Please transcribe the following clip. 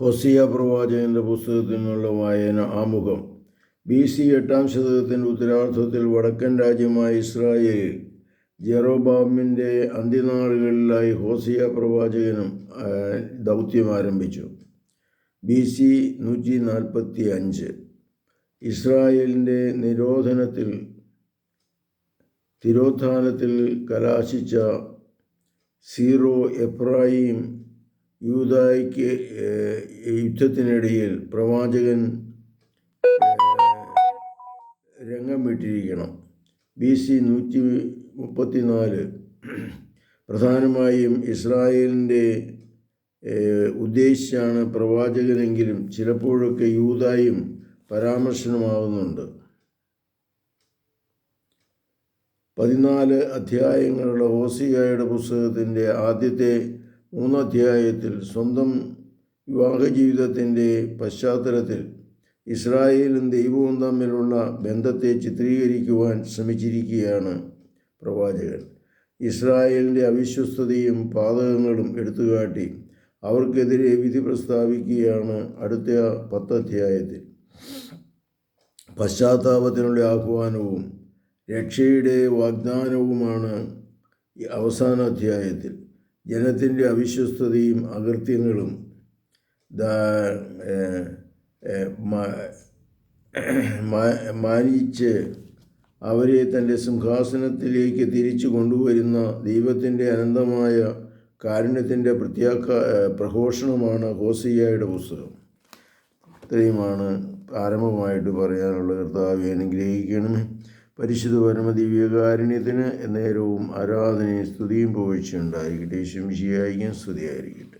Hosea പ്രവാചകന്റെ പുസ്തകത്തിൽ നിന്നുള്ള വായന ആമുഖം. ബി സി എട്ടാം ശതകത്തിന്റെ ഉത്തരാർത്ഥത്തിൽ വടക്കൻ രാജ്യമായ ഇസ്രായേലിൽ ജെറോബാമിന്റെ അന്ത്യനാളുകളിലായി ഹോസിയ പ്രവാചകനും ദൗത്യം ആരംഭിച്ചു. ബി സി നൂറ്റി നാൽപ്പത്തി അഞ്ച്. ഇസ്രായേലിന്റെ നിരോധനത്തിൽ തിരോധാനത്തിൽ കലാശിച്ച സീറോ എഫ്രായിം യൂതായ്ക്ക് യുദ്ധത്തിനിടയിൽ പ്രവാചകൻ രംഗം വിട്ടിരിക്കണം ബി സി നൂറ്റി മുപ്പത്തിനാല് പ്രധാനമായും ഇസ്രായേലിന്റെ ഉദ്ദേശിച്ചാണ് പ്രവാചകനെങ്കിലും ചിലപ്പോഴൊക്കെ യൂതായും പരാമർശനമാകുന്നുണ്ട് പതിനാല് അധ്യായങ്ങളുള്ള ഓസിയായുടെ പുസ്തകത്തിന്റെ ആദ്യത്തെ മൂന്നധ്യായത്തിൽ സ്വന്തം വിവാഹ ജീവിതത്തിന്റെ പശ്ചാത്തലത്തിൽ ഇസ്രായേലും ദൈവവും തമ്മിലുള്ള ബന്ധത്തെ ചിത്രീകരിക്കുവാൻ ശ്രമിച്ചിരിക്കുകയാണ് പ്രവാചകൻ. ഇസ്രായേലിന്റെ അവിശ്വസ്തതയും പാതകങ്ങളും എടുത്തുകാട്ടി അവർക്കെതിരെ വിധി പ്രസ്താവിക്കുകയാണ് അടുത്ത പത്തധ്യായത്തിൽ. പശ്ചാത്താപത്തിനുള്ള ആഹ്വാനവും രക്ഷയുടെ വാഗ്ദാനവുമാണ് അവസാന അധ്യായത്തിൽ. ജനത്തിന്റെ അവിശ്വസ്തതയും അകൃത്യങ്ങളും മാനിച്ച് അവരെ തന്റെ സിംഹാസനത്തിലേക്ക് തിരിച്ചു കൊണ്ടുവരുന്ന ദൈവത്തിന്റെ അനന്തമായ കാരുണ്യത്തിന്റെ പ്രത്യാഖ പ്രഘോഷണമാണ് ഹോസിയായുടെ പുസ്തകം. ഇത്രയുമാണ് ആരംഭമായിട്ട് പറയാനുള്ള കർത്താവ് അനുഗ്രഹിക്കണമേ. പരിശുദ്ധ പരമ ദിവ്യകാരുണ്യത്തിന് നേരവും ആരാധനയും സ്തുതിയും പോയിച്ചുണ്ടായിരിക്കട്ടെ ശംശിയായിരിക്കും സ്തുതിയായിരിക്കട്ടെ.